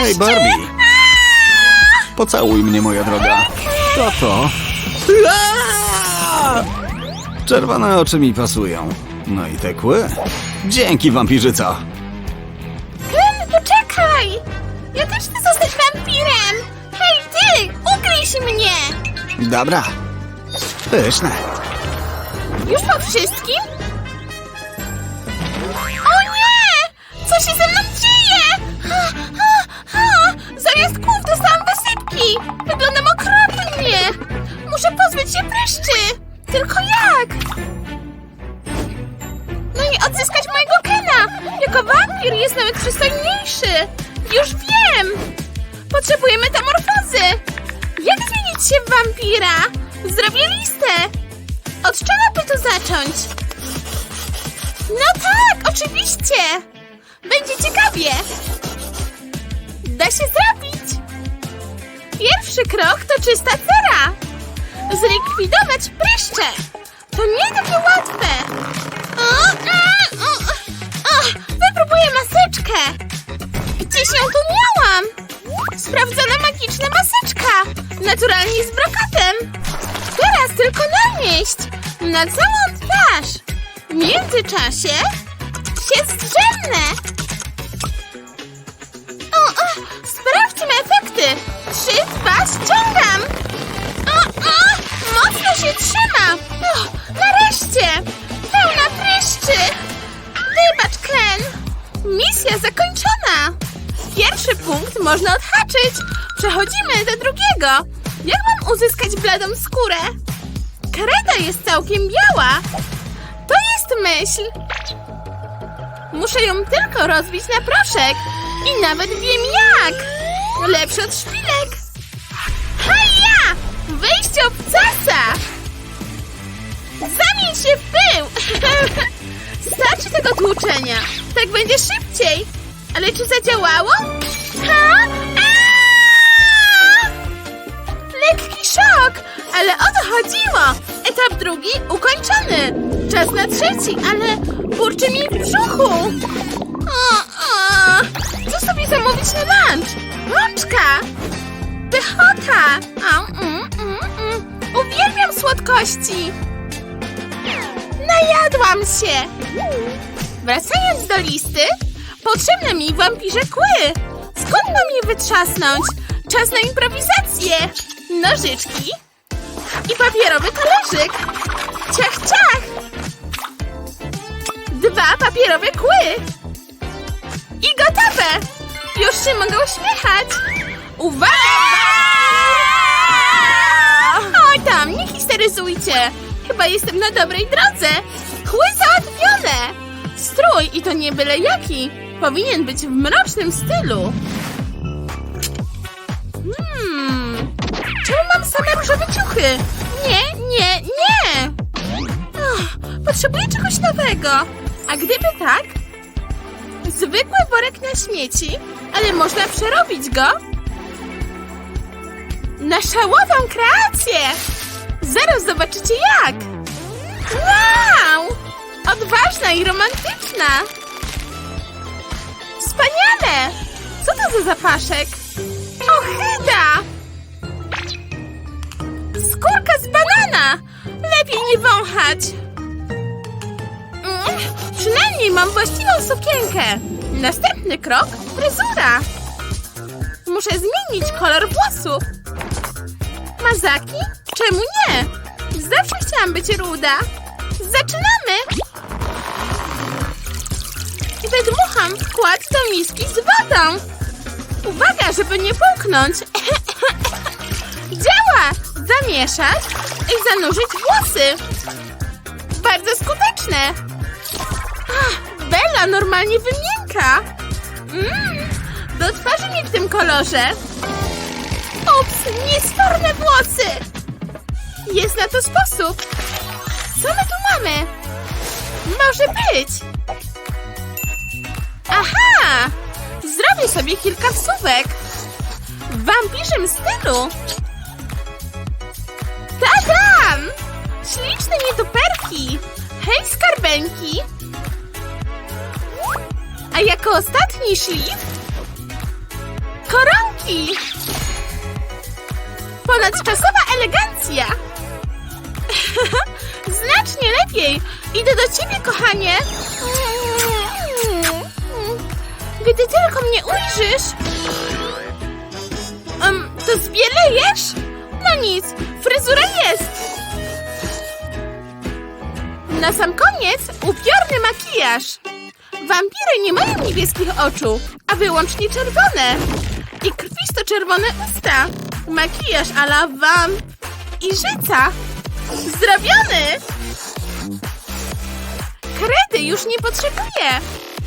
Hej, Barbie! Pocałuj mnie, moja droga. To to. Czerwone oczy mi pasują. No i te kły? Dzięki, wampirzyco. Ken, poczekaj! Ja też chcę zostać wampirem! Hej, ty! Ugryź mnie! Dobra. Pyszne. Już po wszystkim? O nie! Co się ze mną dzieje? Ha, ha, ha. Zamiast kłów dostałam wysypki! Wyglądam okropnie! Muszę pozbyć się pryszczy! Tylko jak? No i odzyskać mojego Kena! Jako wampir jest nawet przystojniejszy! Już wiem! Potrzebuję metamorfozy! Jak zmienić się w wampira? Zrobię listę! Od czego by tu zacząć? No tak, oczywiście! Będzie ciekawie! Da się zrobić! Pierwszy krok to czysta cera! Zlikwidować pryszcze! To nie takie łatwe! O, o, o, wypróbuję maseczkę! Gdzieś ją tu miałam! Sprawdzona magiczna maseczka! Naturalnie z brokatem! Teraz tylko nanieść! Na całą twarz! W międzyczasie się zdrzemnę! Można odhaczyć. Przechodzimy do drugiego. Jak mam uzyskać bladą skórę? Kareta jest całkiem biała. To jest myśl. Muszę ją tylko rozbić na proszek. I nawet wiem jak. Lepszy od szpilek. Haja! Wyjście obcasa! Zamień się w pył! Starczy tego tłuczenia. Tak będzie szybciej. Ale czy zadziałało? Lekki szok, ale o to chodziło. Etap drugi ukończony. Czas na trzeci, ale burczy mi w brzuchu. Co sobie zamówić na lunch? Rączka. Pychota. Mm, mm, mm. Uwielbiam słodkości. Najadłam się. Wracając do listy, potrzebne mi wampirze kły. Skąd mam je wytrzasnąć? Czas na improwizację. Nożyczki i papierowy talerzyk. Ciach, ciach. Dwa papierowe kły. I gotowe. Już się mogę uśmiechać. Uwaga! Oj tam, nie histeryzujcie. Chyba jestem na dobrej drodze. Kły załatwione. Strój i to nie byle jaki. Powinien być w mrocznym stylu. Hmm. Czemu mam same różowe ciuchy? Nie, nie, nie. Ach, potrzebuję czegoś nowego. A gdyby tak? Zwykły worek na śmieci, ale można przerobić go na szałową kreację. Zaraz zobaczycie jak. Wow! Odważna i romantyczna. Wspaniale! Co to za zapaszek? Ochyda! Skórka z banana! Lepiej nie wąchać. Mm, przynajmniej mam właściwą sukienkę. Następny krok fryzura. Muszę zmienić kolor włosów. Mazaki? Czemu nie? Zawsze chciałam być ruda. Zaczynamy! Wydmucham wkład do miski z wodą. Uwaga, żeby nie połknąć. Działa! Zamieszać i zanurzyć włosy. Bardzo skuteczne. Ach, Bella normalnie wymięka. Mm, do twarzy mi w tym kolorze. Ups, niesforne włosy. Jest na to sposób. Co my tu mamy? Może być. Aha! Zrobię sobie kilka wsówek. W wampirzym stylu. Tadam! Śliczne nietuperki. Hej, skarbeńki. A jako ostatni szlif koronki! Ponadczasowa elegancja! Znacznie lepiej! Idę do ciebie, kochanie! Gdy tylko mnie ujrzysz... Um, to zbielejesz? No nic, fryzura jest! Na sam koniec upiorny makijaż. Wampiry nie mają niebieskich oczu, a wyłącznie czerwone. I krwisto-czerwone usta. Makijaż a la wamp i życa. Zrobiony! Kredy już nie potrzebuję.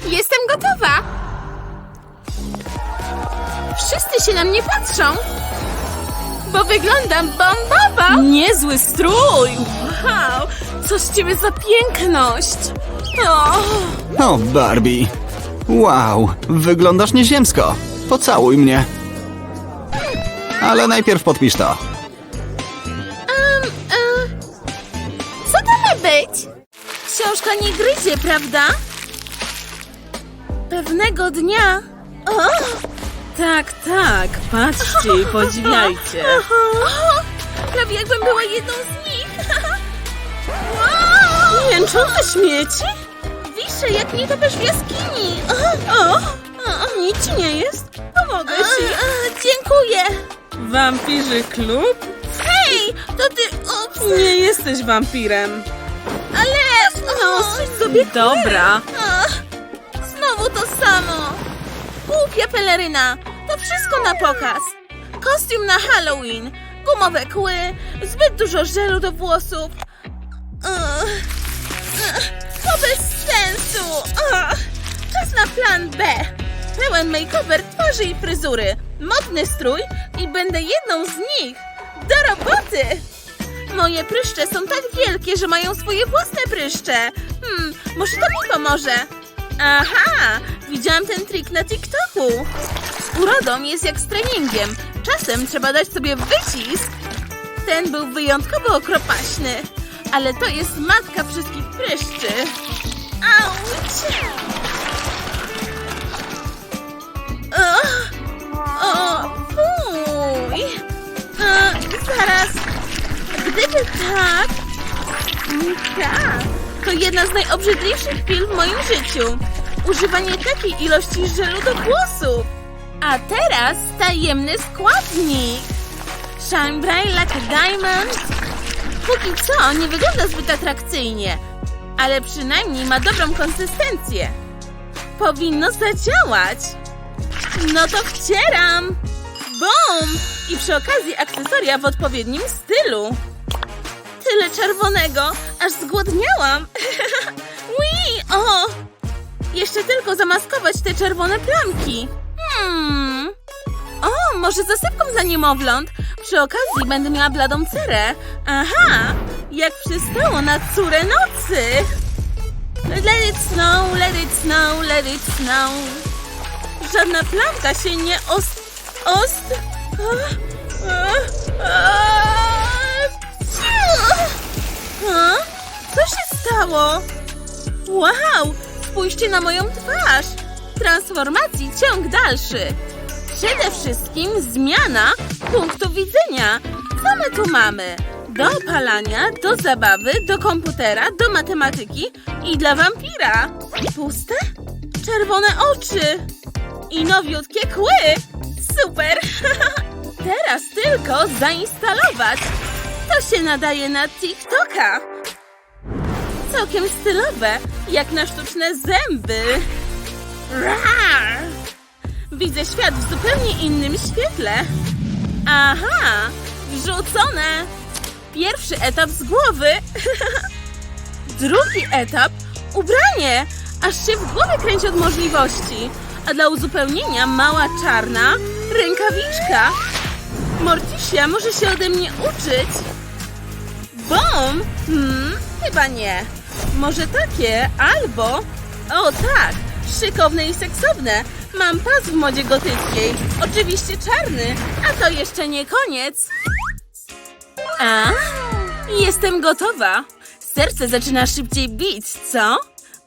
Jestem gotowa. Wszyscy się na mnie patrzą, bo wyglądam bombowo. Niezły strój! Wow! Co z ciebie za piękność! O, O, Barbie. Wow, wyglądasz nieziemsko. Pocałuj mnie. Ale najpierw podpisz to. Um, e, co to ma być? Książka nie gryzie, prawda? Pewnego dnia. O, tak, tak, patrzcie i podziwiajcie. prawie jakbym była jedną z nich. wow! Jęczące śmieci? Wiszę, jak nietoperz w jaskini. O, o, nic ci nie jest? Pomogę ci. dziękuję. Wampirzy klub? Hej, to ty. Ups, Nie jesteś wampirem. ale. No, sobie Dobra. Ach, Znowu to samo. Głupia peleryna. To wszystko na pokaz. Kostium na Halloween. Gumowe kły. Zbyt dużo żelu do włosów. Ugh. To bez sensu. Czas na plan B. Pełen makeover twarzy i fryzury. Modny strój i będę jedną z nich. Do roboty! Moje pryszcze są tak wielkie, że mają swoje własne pryszcze. Hmm, może to mi pomoże. Aha, widziałam ten trik na TikToku. Z urodą jest jak z treningiem. Czasem trzeba dać sobie wycisk. Ten był wyjątkowo okropaśny, ale to jest matka wszystkich pryszczy. Auć! O, o fuj! E, zaraz, Gdyby tak... Tak. To jedna z najobrzydliwszych chwil w moim życiu. Używanie takiej ilości żelu do włosów. A teraz tajemny składnik. Shine bright like a diamond. Póki co nie wygląda zbyt atrakcyjnie, ale przynajmniej ma dobrą konsystencję. Powinno zadziałać. No to wcieram. Bum! I przy okazji akcesoria w odpowiednim stylu. Tyle czerwonego, aż zgłodniałam. Ui, o! Jeszcze tylko zamaskować te czerwone plamki. Hmm. O, może zasypką dla niemowląt. Przy okazji będę miała bladą cerę. Aha, jak przystało na córę nocy. Let it snow, let it snow, let it snow. Żadna plamka się nie ost... ost... Co się stało? Wow! Spójrzcie na moją twarz! Transformacji ciąg dalszy. Przede wszystkim zmiana punktu widzenia. Co my tu mamy? Do opalania, do zabawy, do komputera, do matematyki i dla wampira. Puste? Czerwone oczy i nowiutkie kły. Super! Teraz tylko zainstalować. To się nadaje na TikToka. Całkiem stylowe, jak na sztuczne zęby. Rar! Widzę świat w zupełnie innym świetle. Aha, wrzucone. Pierwszy etap z głowy. Drugi etap ubranie. Aż się w głowie kręci od możliwości. A dla uzupełnienia mała czarna rękawiczka. Morticia może się ode mnie uczyć. Bom! Hmm, chyba nie. Może takie, albo... O tak, szykowne i seksowne. Mam pas w modzie gotyckiej. Oczywiście czarny, a to jeszcze nie koniec. A, jestem gotowa. Serce zaczyna szybciej bić, co?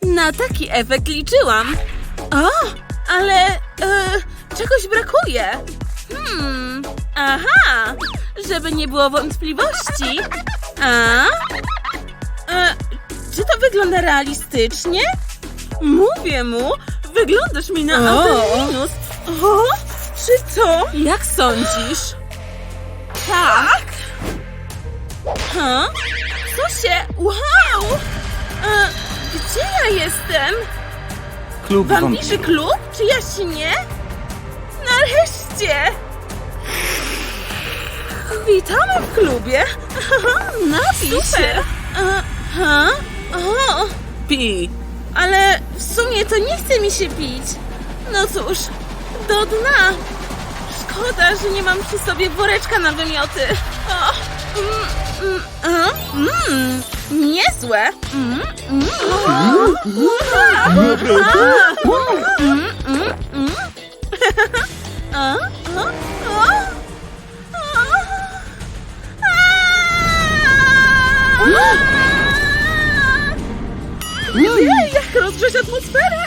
Na taki efekt liczyłam. O, ale... E, czegoś brakuje. Hmm, aha, żeby nie było wątpliwości. A? E, czy to wygląda realistycznie? Mówię mu, wyglądasz mi na O. Apelinus. O, czy co? Jak sądzisz? Tak. Ha? Co się? Wow! E, gdzie ja jestem? Klub Wampirzy klub? Czy ja śnię? Nareszcie! Witamy w klubie! Napij się! Aha. O. Pij. Ale w sumie to nie chce mi się pić. No cóż, do dna. Szkoda, że nie mam przy sobie woreczka na wymioty. O. Mm, mm, mm, niezłe. Mm, mm. Ojej, jak rozgrzeć atmosferę!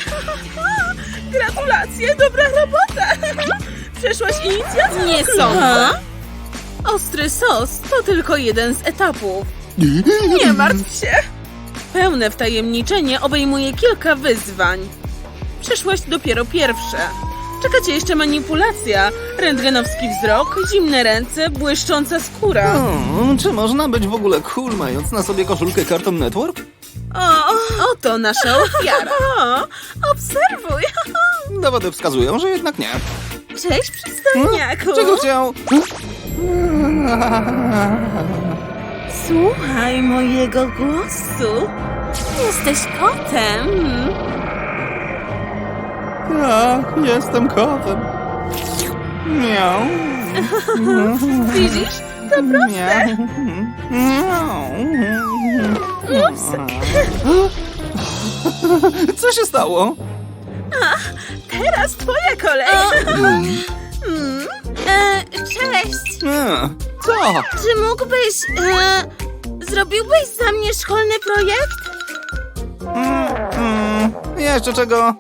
Gratulacje, dobra robota! Przeszłaś inicjację? Nie sądzę. Ostry sos to tylko jeden z etapów. Nie martw się! Pełne wtajemniczenie obejmuje kilka wyzwań. Przeszłaś dopiero pierwsze. Czeka cię jeszcze manipulacja, rentgenowski wzrok, zimne ręce, błyszcząca skóra. Hmm, czy można być w ogóle cool, mając na sobie koszulkę Cartoon Network? O, oto nasza ofiara. Obserwuj. Dowody wskazują, że jednak nie. Cześć, przystojniaku. Czego chciał? Słuchaj mojego głosu. Jesteś kotem. Tak, jestem kotem. Miau. Widzisz? To proste. Miau. Co się stało? Teraz twoja kolej. Mm. E, cześć. E, Co? Czy mógłbyś... E, zrobiłbyś za mnie szkolny projekt? Mm, mm, Jeszcze czego?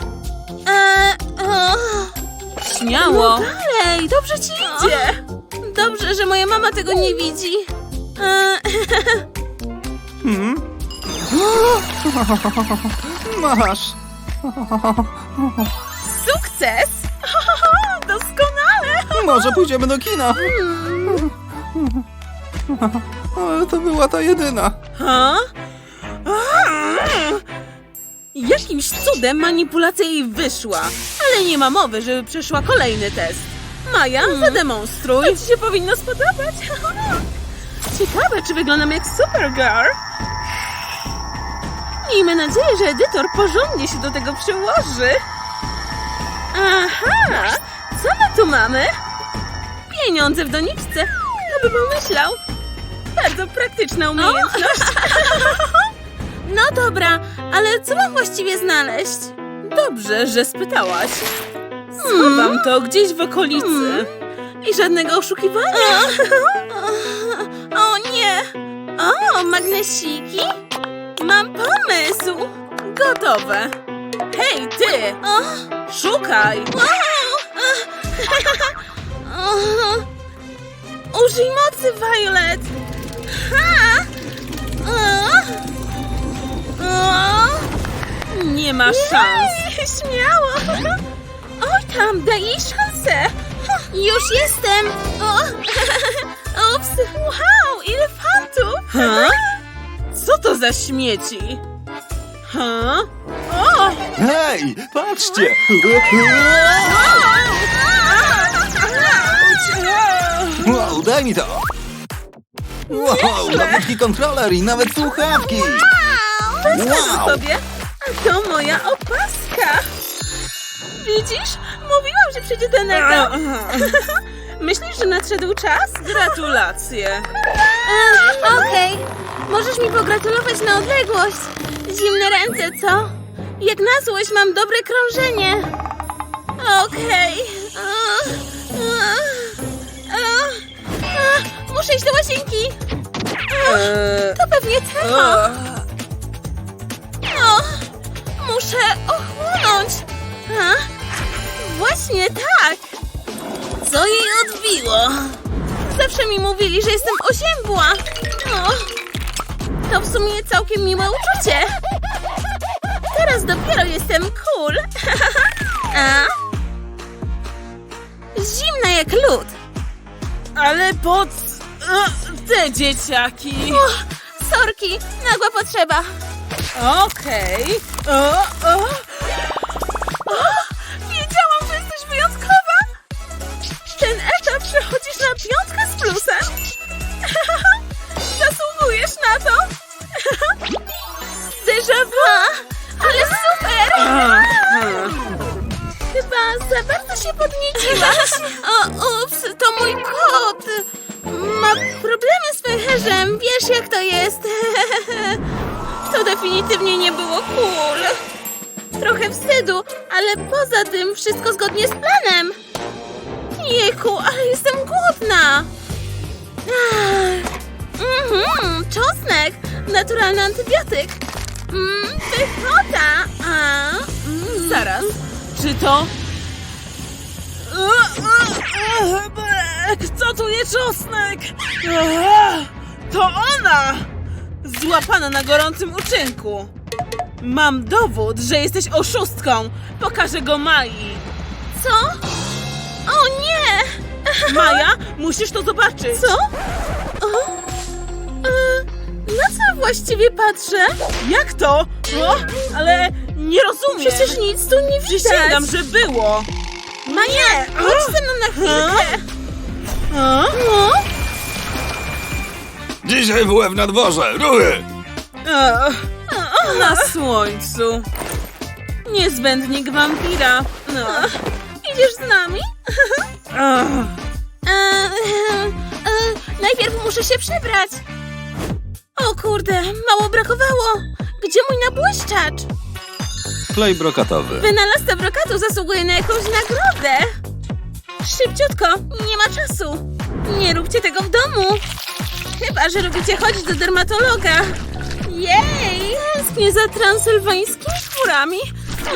E, o, Śmiało. dalej, dobrze ci idzie. Dobrze, że moja mama tego nie widzi. E? Masz. sukces. Doskonale. Może pójdziemy do kina. Ale to była ta jedyna. Ha? Jakimś cudem manipulacja jej wyszła, ale nie ma mowy, żeby przeszła kolejny test. Maja, zademonstruj. To ci się powinno spodobać. Ciekawe, czy wyglądam jak Supergirl. Miejmy nadzieję, że edytor porządnie się do tego przyłoży. Aha, co my tu mamy? Pieniądze w doniczce. Kto by pomyślał? Bardzo praktyczna umiejętność. No dobra, ale co mam właściwie znaleźć? Dobrze, że spytałaś. Schowam to gdzieś w okolicy. I żadnego oszukiwania. O nie! O, magnesiki? Mam pomysł! Gotowe. Hej, ty! O, Szukaj! o, użyj mocy, Violet! Ha! O, o, Nie ma szans. nie, śmiało! Oj tam, daj jej szansę! Już jestem! O, ups! Wow, ile fantów! Ha? Co to za śmieci? Ha? O! Hej, patrzcie! Wow, daj mi to! Wow, nowutki kontroler i nawet słuchawki! Wow! sobie. A to moja opaska. Widzisz? Mówiłam, że przyjdzie ten etap. Myślisz, że nadszedł czas? Gratulacje. Okej, możesz mi pogratulować na odległość. Zimne ręce, co? Jak na złość mam dobre krążenie. Okej. E, Muszę iść do łazienki. Eee, To pewnie temo. o, O, muszę ochłonąć. A? Właśnie tak. Co jej odbiło? Zawsze mi mówili, że jestem osiębła. O, to w sumie całkiem miłe uczucie. Teraz dopiero jestem cool. A? Zimna jak lód. Ale po c- e, te dzieciaki. sorki, nagła potrzeba. Okej. O, o. O, się podnieciłaś. O, ups, to mój kot. Ma problemy z pęcherzem. Wiesz, jak to jest. To definitywnie nie było cool. Trochę wstydu, ale poza tym wszystko zgodnie z planem. Jejku, ale jestem głodna. Mhm, czosnek, naturalny antybiotyk. Mm, pychota. A, mm. Zaraz, czy to... Kto tu je czosnek? To ona! Złapana na gorącym uczynku. Mam dowód, że jesteś oszustką. Pokażę go Mai. Co? O nie! Maja, musisz to zobaczyć. Co? O? E, na co właściwie patrzę? Jak to? O, ale nie rozumiem. Przecież nic tu nie widać. Przysięgam, że było. Maja, chodź ze mną na chwilkę. No? Dzisiaj WF na dworze, ruchy! Na słońcu. Niezbędnik wampira. No. Idziesz z nami? E, e, najpierw muszę się przebrać. O kurde, mało brakowało. Gdzie mój nabłyszczacz? Klej brokatowy. Wynalazca brokatu zasługuje na jakąś nagrodę. Szybciutko, nie ma czasu. Nie róbcie tego w domu. Chyba, że lubicie chodzić do dermatologa. Jej! Tęsknię za transylwańskimi chmurami.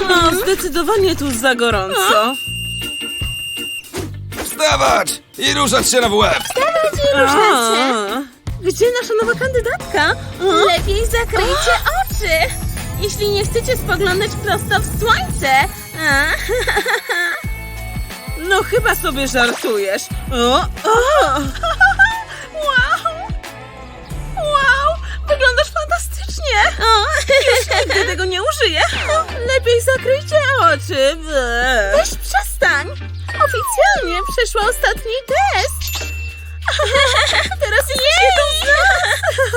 No, zdecydowanie tu za gorąco. Wstawać i ruszać się na WF! Ruszajcie. Gdzie nasza nowa kandydatka? Lepiej zakryjcie oczy, jeśli nie chcecie spoglądać prosto w słońce. A. No chyba sobie żartujesz. O, o. Wow! Wow! Wyglądasz fantastycznie! Już nigdy tego nie użyję. Lepiej zakryjcie oczy. Weź przestań! Oficjalnie przeszła ostatni test. Teraz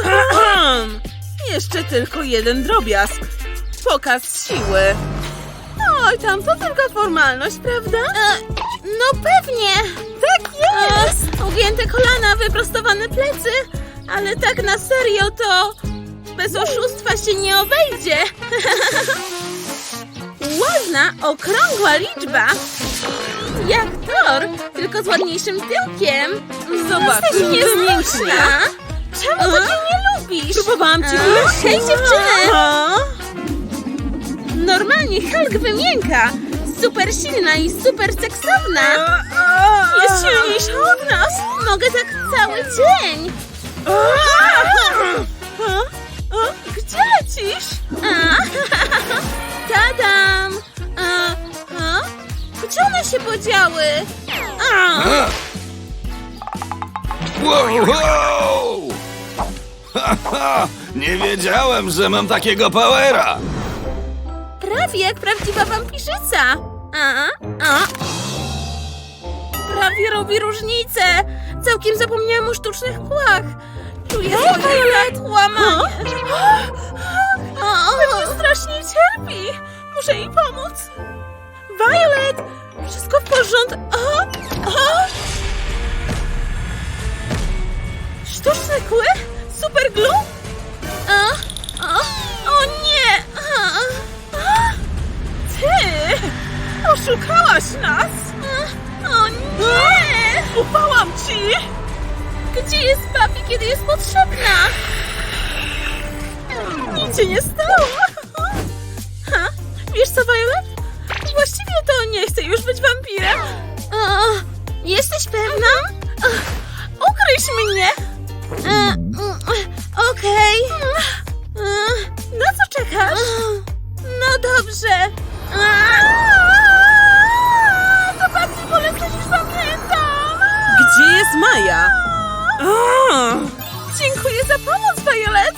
nas. Jeszcze tylko jeden drobiazg. Pokaz siły. Oj, tam to tylko formalność, prawda? no pewnie. Tak jest. ugięte kolana, wyprostowane plecy. Ale tak na serio to bez oszustwa się nie obejdzie. Ładna, okrągła liczba. Jak tor, tylko z ładniejszym tyłkiem. Zobaczysz, niezręczna. Czemu ty mnie nie lubisz? Próbowałam cię wyleczyć. Hej dziewczyny! Normalnie Hulk wymięka. Super silna i super seksowna. Jest silniejsza od nas. Mogę tak cały dzień. Gdzie lecisz? Tadam! Gdzie one się podziały? Wow! Nie wiedziałem, że mam takiego powera! Prawie jak prawdziwa wampirzyca. A, a. Prawie robi różnicę. Całkiem zapomniałam o sztucznych kłach. Czuję swoje łamanie. O, mnie strasznie cierpi. Muszę jej pomóc. Violet! Wszystko w porządku. O, o. Sztuczne kły? Super glue? O, o, Ty! Oszukałaś nas! O nie! Ufałam ci! Gdzie jest papi, kiedy jest potrzebna? Nic się nie stało! Ha? Wiesz co, Violet? Właściwie to nie chcę już być wampirem. O, Jesteś pewna? Ukryć mnie! E, Okej. Ach, Na co czekasz? No dobrze. To bardziej bolesne niż pamiętam. Gdzie jest Maja? Dziękuję za pomoc, Violet.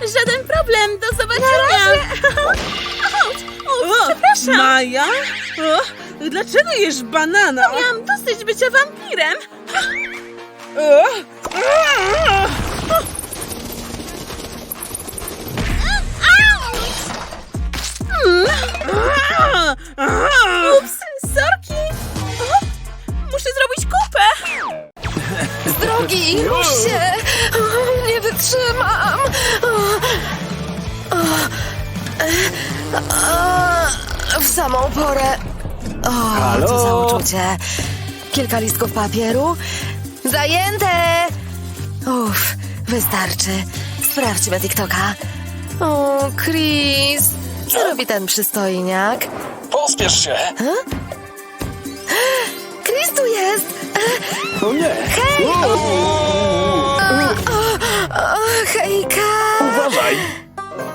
Żaden problem, do zobaczenia. O, przepraszam. Maja? O, dlaczego jesz banana? Miałam dosyć bycia wampirem. O, a, a, Ups, sorki. O, muszę zrobić kupę. Drogi, już się! O, Nie wytrzymam! O, o, e, o, w samą porę. O, co za uczucie. Kilka listków papieru. Zajęte! Uff, wystarczy. Sprawdźmy TikToka. O, Chris, co robi ten przystojniak? Pospiesz się! Chris tu jest! O nie! Hej! O, o, hejka! Uważaj!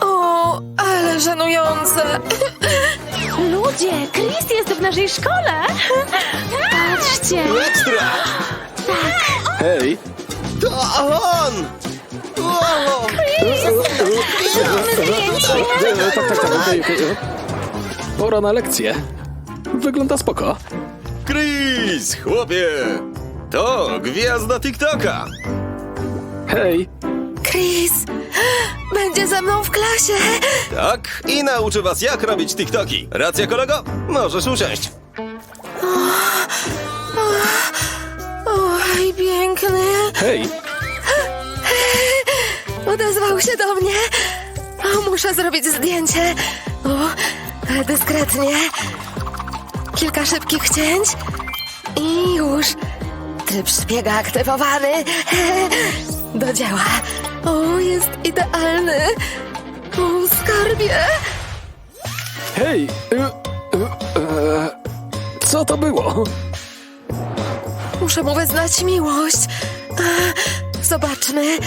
O, ale żenujące! Ludzie, Chris jest w naszej szkole. Patrzcie. Ekstra! Hej! To on! Tak, tak, tak. okej, okej, e. Pora na lekcję. Wygląda spoko. Chris, chłopie! To gwiazda TikToka! Hej! Chris będzie ze mną w klasie. Tak, i nauczy was jak robić TikToki. Racja, kolego? Możesz usiąść. Oj, piękny. Hej! Odezwał się do mnie. O, muszę zrobić zdjęcie. O, dyskretnie. Kilka szybkich cięć. I już. Tryb szpiega aktywowany. Do dzieła. O, jest idealny. O, skarbie. Hej! E, e, e, Co to było? Muszę mu wyznać miłość. E, Zobaczmy.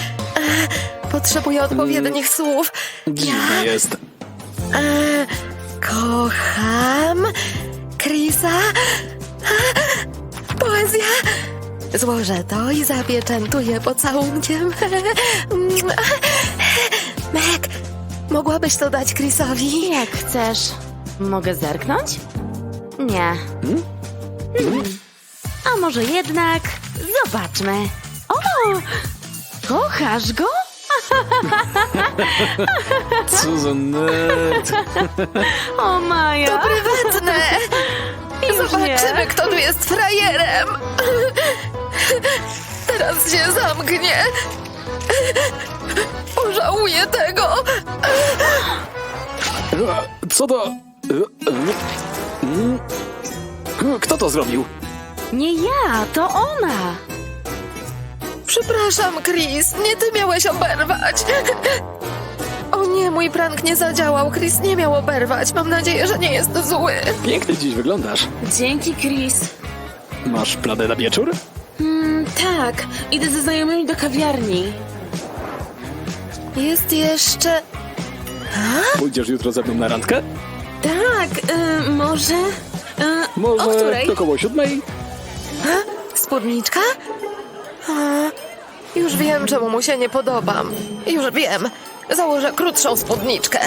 E, Potrzebuję odpowiednich słów. Dziwne jest. E, kocham Chrisa. E, Poezja. Złożę to i zapieczętuję pocałunkiem. Meg, mogłabyś to dać Chrisowi? Jak chcesz. Mogę zerknąć? Nie. Hmm. A może jednak? Zobaczmy. O! Kochasz go? Co za nerd. O Maja. Prywatne. Już Zobaczymy, nie. kto tu jest frajerem. Teraz się zamknie. Pożałuję tego. Co to... Kto to zrobił? Nie ja, to ona. Przepraszam, Chris, nie ty miałeś oberwać. O nie, mój prank nie zadziałał. Chris nie miał oberwać. Mam nadzieję, że nie jest zły. Pięknie dziś wyglądasz. Dzięki, Chris. Masz plany na wieczór? Mm, tak, idę ze znajomymi do kawiarni. Jest jeszcze... Pójdziesz jutro ze mną na randkę? Tak, y, może... Y, Może o której? około siódmej? Spódniczka? Już wiem, czemu mu się nie podobam. Już wiem. Założę krótszą spódniczkę.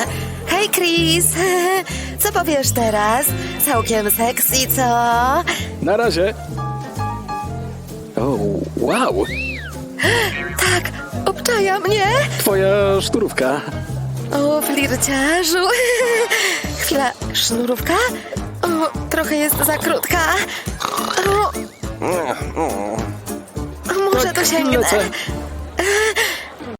Hej, Chris! Co powiesz teraz? Całkiem sexy, co? Na razie. O, wow! Tak, obczaja mnie. Twoja szturówka. O, flirciarzu. Chwila, sznurówka? O, trochę jest za krótka. O, Може, досягне.